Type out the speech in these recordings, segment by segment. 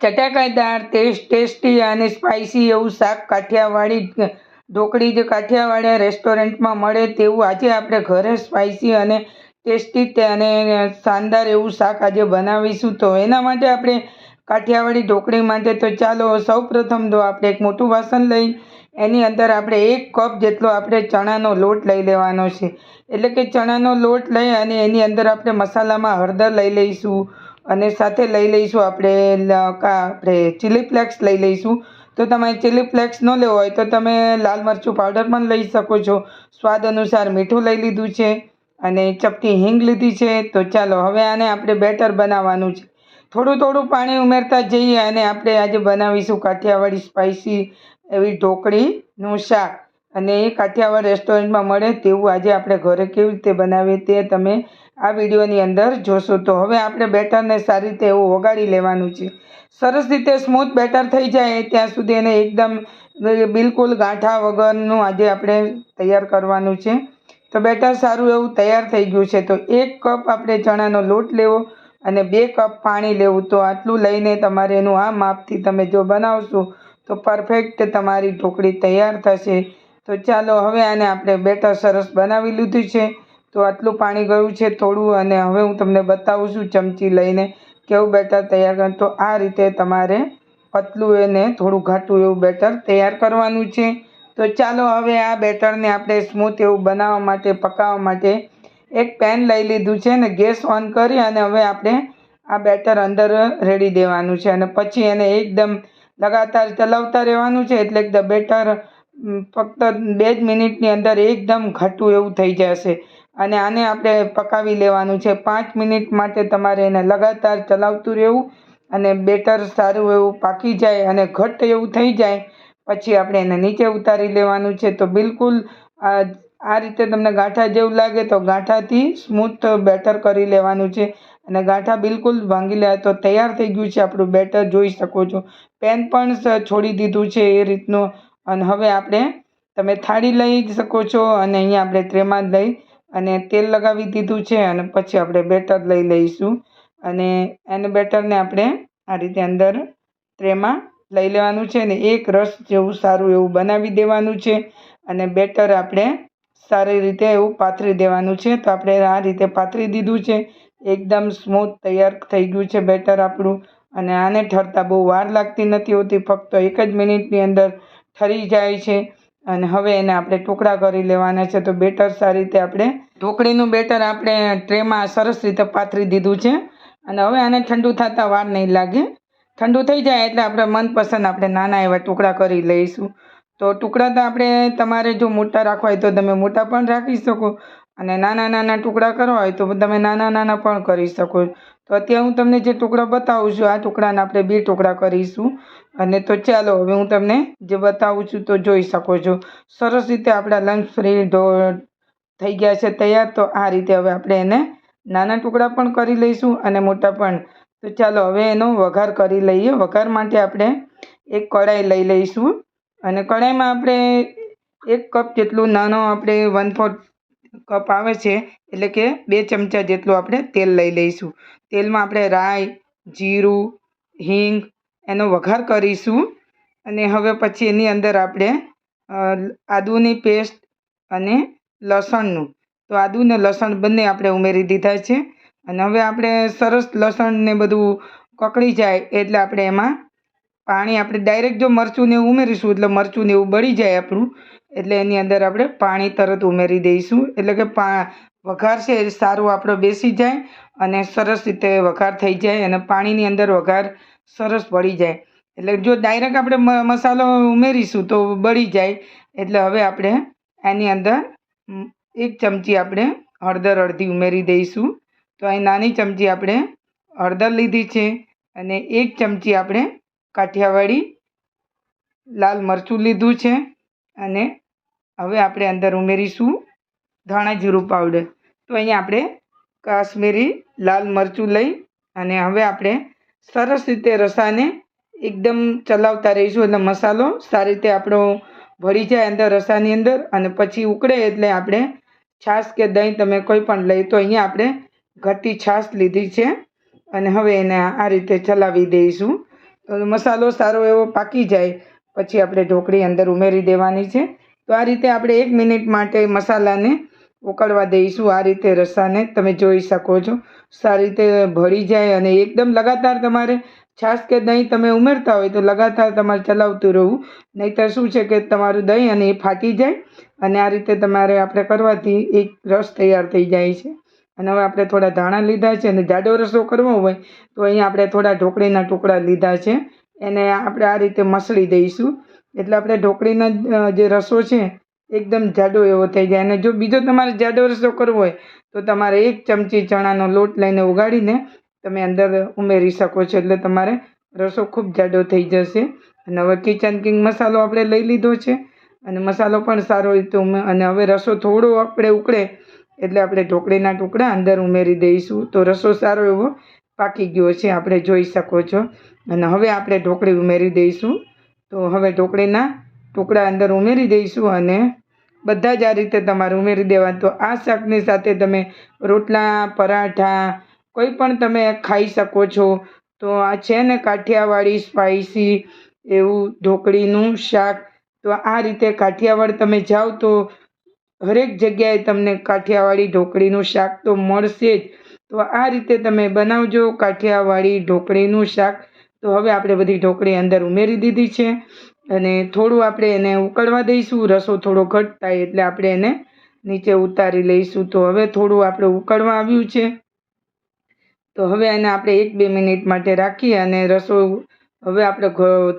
ચટાકાદાર test tasty અને spicy એવું શાક કાઠિયાવાડી ઢોકળી જે કાઠિયાવાડી રેસ્ટોરન્ટમાં મળે તેવું આજે આપણે ઘરે સ્પાઇસી અને ટેસ્ટી અને શાનદાર એવું શાક આજે બનાવીશું. તો એના માટે આપણે કાઠિયાવાડી ઢોકળી માટે તો ચાલો સૌ પ્રથમ તો આપણે એક મોટું વાસણ લઈ, એની અંદર આપણે એક કપ જેટલો આપણે ચણાનો લોટ લઈ લેવાનો છે. એટલે કે ચણાનો લોટ લઈ અને એની અંદર આપણે મસાલામાં હળદર લઈ લઈશું અને સાથે લઈ લઈશું આપણે આપણે ચીલી ફ્લેક્સ લઈ લઈશું. તો તમે ચીલી ફ્લેક્સ ન લેવો હોય તો તમે લાલ મરચું પાવડર પણ લઈ શકો છો. સ્વાદ અનુસાર મીઠું લઈ લીધું છે અને ચપટી હિંગ લીધી છે. તો ચાલો, હવે આને આપણે બેટર બનાવવાનું છે. થોડું થોડું પાણી ઉમેરતા જઈએ અને આપણે આજે બનાવીશું કાઠિયાવાડી સ્પાઇસી એવી ઢોકળીનું શાક. અને એ કાઠિયાવાડ રેસ્ટોરન્ટમાં મળે તેવું આજે આપણે ઘરે કેવી રીતે બનાવીએ તે તમે આ વિડીયોની અંદર જોશો. તો હવે આપણે બેટરને સારી રીતે એવું ઓગાળી લેવાનું છે. સરસ રીતે સ્મૂથ બેટર થઈ જાય ત્યાં સુધી એને એકદમ બિલકુલ ગાંઠા વગરનું આજે આપણે તૈયાર કરવાનું છે. તો બેટર સારું એવું તૈયાર થઈ ગયું છે. તો એક કપ આપણે ચણાનો લોટ લેવો અને બે કપ પાણી લેવું. તો આટલું લઈને તમારે એનું આ માપથી તમે જો બનાવશો તો પરફેક્ટ તમારી ઢોકળી તૈયાર થશે. તો ચાલો હવે આને આપણે બેટર સરસ બનાવી લીધું છે. તો આટલું પાણી ગયું છે થોડું અને હવે હું તમને બતાવું છું ચમચી લઈને કેવું બેટર તૈયાર કરવાનું તો આ રીતે તમારે પતલું એને થોડું ઘાટું એવું બેટર તૈયાર કરવાનું છે. તો ચાલો હવે આ બેટરને આપણે સ્મૂથ એવું બનાવવા માટે, પકાવવા માટે એક પેન લઈ લીધું છે ને ગેસ ઓન કરી અને હવે આપણે આ બેટર અંદર રેડી દેવાનું છે અને પછી એને એકદમ લગાતાર ચલાવતા રહેવાનું છે એટલે એકદમ બેટર ફક્ત બે જ મિનિટની અંદર એકદમ ઘાટું એવું થઈ જશે. અને આને આપણે પકાવી લેવાનું છે. પાંચ મિનિટ માટે તમારે એને લગાતાર ચલાવતું રહેવું અને બેટર સારું એવું પાકી જાય અને ઘટ્ટ એવું થઈ જાય, પછી આપણે એને નીચે ઉતારી લેવાનું છે. તો બિલકુલ આ આ રીતે તમને ગાંઠા જેવું લાગે તો ગાંઠાથી સ્મૂથ બેટર કરી લેવાનું છે. અને ગાંઠા બિલકુલ ભાંગી લે તો તૈયાર થઈ ગયું છે. આપણું બેટર જોઈ શકો છો. પેન પણ છોડી દીધું છે એ રીતનું. અને હવે આપણે તમે થાળી લઈ શકો છો અને અહીંયા આપણે ટ્રેમાં લઈ અને તેલ લગાવી દીધું છે અને પછી આપણે બેટર લઈ લઈશું. અને એને બેટરને આપણે આ રીતે અંદર ટ્રેમાં લઈ લેવાનું છે અને એક રસ જેવું સારું એવું બનાવી દેવાનું છે અને બેટર આપણે સારી રીતે એવું પાથરી દેવાનું છે. તો આપણે આ રીતે પાથરી દીધું છે. એકદમ સ્મૂથ તૈયાર થઈ ગયું છે બેટર આપણું અને આને ઠરતા બહુ વાર લાગતી નથી હોતી. ફક્ત એક જ મિનિટની અંદર ઠરી જાય છે. અને હવે એને આપણે ટુકડા કરી લેવાના છે. તો બેટર સારી રીતે આપણે ઢોકળીનું બેટર આપણે ટ્રેમાં સરસ રીતે પાથરી દીધું છે. અને હવે આને ઠંડુ થતાં વાર નહીં લાગે. ઠંડુ થઈ જાય એટલે આપણે મનપસંદ આપણે નાના એવા ટુકડા કરી લઈશું. તો ટુકડા તો આપણે તમારે જો મોટા રાખવા હોય તો તમે મોટા પણ રાખી શકો. અને નાના નાના ટુકડા કરવા હોય તો તમે નાના નાના પણ કરી શકો. તો અત્યારે હું તમને જે ટુકડા બતાવું છું, આ ટુકડાના આપણે બે ટુકડા કરીશું. અને તો ચાલો, હવે હું તમને જે બતાવું છું તો જોઈ શકો છો. સરસ રીતે આપણા લંચ ફ્રી થઈ ગયા છે, તૈયાર. તો આ રીતે હવે આપણે એને નાના ટુકડા પણ કરી લઈશું અને મોટા પણ. તો ચાલો, હવે એનો વઘાર કરી લઈએ. વઘાર માટે આપણે એક કઢાઈ લઈ લઈશું. અને કઢાઈમાં આપણે એક કપ જેટલું નાનો આપણે વન ફોર્થ કપ આવે છે, એટલે કે બે ચમચા જેટલું આપણે તેલ લઈ લઈશું. તેલમાં આપણે રાઈ, જીરું, હિંગ એનો વઘાર કરીશું. અને હવે પછી એની અંદર આપણે આદુની પેસ્ટ અને લસણનું. તો આદુ ને લસણ બંને આપણે ઉમેરી દીધા છે. અને હવે આપણે સરસ લસણ ને બધું કકડી જાય એટલે આપણે એમાં પાણી આપણે ડાયરેક્ટ જો મરચું ને ઉમેરીશું, એટલે મરચું ને એવું બળી જાય આપણું, એટલે એની અંદર આપણે પાણી તરત ઉમેરી દઈશું. એટલે કે પા, વઘાર છે એ સારું આપણો બેસી જાય અને સરસ રીતે વઘાર થઈ જાય અને પાણીની અંદર વઘાર સરસ બળી જાય. એટલે જો ડાયરેક્ટ આપણે મસાલો ઉમેરીશું તો બળી જાય. એટલે હવે આપણે એની અંદર એક ચમચી આપણે હળદર અડધી ઉમેરી દઈશું. તો અહીં નાની ચમચી આપણે હળદર લીધી છે અને એક ચમચી આપણે કાઠિયાવાડી લાલ મરચું લીધું છે અને હવે આપણે અંદર ઉમેરીશું ધાણા જીરું પાવડર તો અહીંયા આપણે કાશ્મીરી લાલ મરચું લઈ અને હવે આપણે સરસ રીતે રસાને એકદમ ચલાવતા રહીશું એટલે મસાલો સારી રીતે આપણો ભળી જાય અંદર રસાની અંદર અને પછી ઉકળે એટલે આપણે છાશ કે દહીં તમે કોઈ પણ લઈ તો અહીંયા આપણે ઘટી છાશ લીધી છે અને હવે એને આ રીતે ચલાવી દઈશું. મસાલો સારો એવો પાકી જાય, પછી આપણે ઢોકળી અંદર ઉમેરી દેવાની છે. તો આ રીતે આપણે એક મિનિટ માટે મસાલાને ઉકળવા દઈશું આ રીતે રસાને. તમે જોઈ શકો છો. સારી રીતે ભળી જાય અને એકદમ લગાતાર તમારે છાશ કે દહીં તમે ઉમેરતા હોય તો લગાતાર તમારે ચલાવતું રહેવું નહીંતર શું છે કે તમારું દહીં અને એ ફાટી જાય અને આ રીતે તમારે આપણે કરવાથી એક રસ તૈયાર થઈ જાય છે. અને હવે આપણે થોડા ધાણા લીધા છે અને જાડો રસો કરવો હોય તો અહીંયા આપણે થોડા ઢોકળીના ટુકડા લીધા છે. એને આપણે આ રીતે મસળી દઈશું. એટલે આપણે ઢોકળીના જે રસો છે એકદમ જાડો એવો થઈ જાય. અને જો બીજો તમારે જાડો રસો કરવો હોય તો તમારે એક ચમચી ચણાનો લોટ લઈને ઉગાડીને તમે અંદર ઉમેરી શકો છો. એટલે તમારે રસો ખૂબ જાડો થઈ જશે. અને હવે કિચન કિંગ મસાલો આપણે લઈ લીધો છે. અને મસાલો પણ સારો રીતે અને હવે રસો થોડો આપણે ઉકળે એટલે આપણે ઢોકળીના ટુકડા અંદર ઉમેરી દઈશું. તો રસો સારો એવો પાકી ગયો છે, આપણે જોઈ શકો છો. અને હવે આપણે ઢોકળી ઉમેરી દઈશું. તો હવે ઢોકળીના ટુકડા અંદર ઉમેરી દઈશું અને બધા જ આ રીતે તમારે ઉમેરી દેવા તો આ શાકની સાથે તમે રોટલા, પરાઠા, કોઈ પણ તમે ખાઈ શકો છો. તો આ છે ને કાઠિયાવાડી સ્પાઇસી એવું ઢોકળીનું શાક. તો આ રીતે કાઠિયાવાડ તમે જાઓ તો હરેક જગ્યાએ તમને કાઠિયાવાડી ઢોકળીનું શાક તો મળશે જ. તો આ રીતે તમે બનાવજો કાઠિયાવાડી ઢોકળીનું શાક. તો હવે આપણે બધી ઢોકળી અંદર ઉમેરી દીધી છે અને થોડું આપણે એને ઉકળવા દઈશું. રસો થોડો ઘટ થાય એટલે આપણે એને નીચે ઉતારી લઈશું. તો હવે થોડું આપણે ઉકળવા આવ્યું છે. તો હવે એને આપણે એક બે મિનિટ માટે રાખી અને રસો હવે આપણે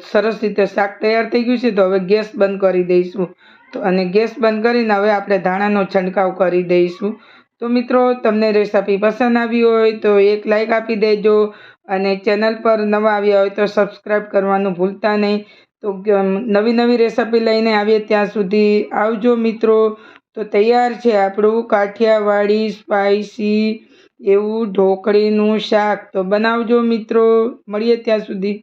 સરસ રીતે શાક તૈયાર થઈ ગયું છે. તો હવે ગેસ બંધ કરી દઈશું. તો અને ગેસ બંધ કરીને હવે આપણે ધાણાનો છંટકાવ કરી દઈશું. તો મિત્રો, તમને રેસીપી પસંદ આવી હોય તો એક લાઈક આપી દેજો અને ચેનલ પર નવા આવ્યા હોય તો સબસ્ક્રાઈબ કરવાનું ભૂલતા નહીં. તો નવી નવી રેસીપી લઈને આવીએ ત્યાં સુધી આવજો મિત્રો. તો તૈયાર છે આપણું કાઠિયાવાડી સ્પાઇસી એવું ઢોકળીનું શાક. તો બનાવજો મિત્રો. મળીએ ત્યાં સુધી.